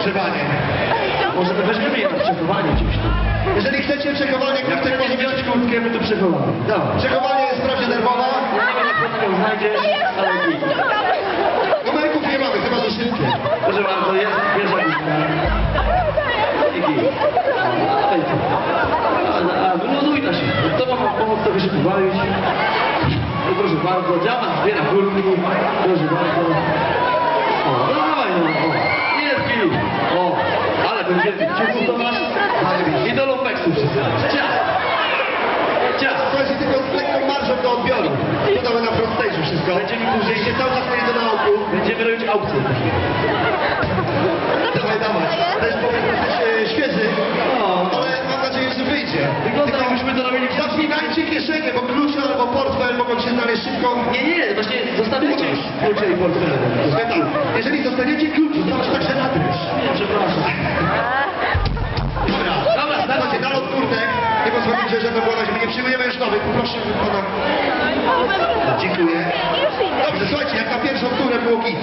ogrzewanie. Może to weźmiemy je na przechowanie gdzieś tu. Jeżeli chcecie przechowanie, Jak kurtek może wziąć kurtkę, my tu przechowamy. Dawaj. Przechowanie jest wprawdzie darmowa. Nie znajdziesz, ale git. Numerków nie mamy, chyba że wszystkie. Proszę bardzo, jest pierwsza lista. I git. Dawaj tu. A, a wyluzuj na się. To wam pomóc sobie się pobawić. No proszę bardzo, działa, zbiera kurtki. Proszę bardzo. Ale będzie ciepło to masz. I do lumpeksu wszystko. Cias. Cias. Słuchajcie, tylko z lekką marżą do odbioru. Podamy na front stage'u wszystko. Będzie mi później Żeście cały czas mieli to na oku. Będziemy robić aukcję. Dawaj, dawaj. Też powiem, że jesteś e, świeży, O, ale mam nadzieję, że wyjdzie. Wygląda jakbyśmy to robili Zapinajcie kieszenie, bo klucze albo portfel mogą się znaleźć szybko. Nie, nie, właśnie zostawiajcie klucze i portfele. Jeżeli dostaniecie klucz, to Potrzebujemy już nowych, poproszę o. Dziękuję. Dobrze, słuchajcie, jak na pierwszą turę było git.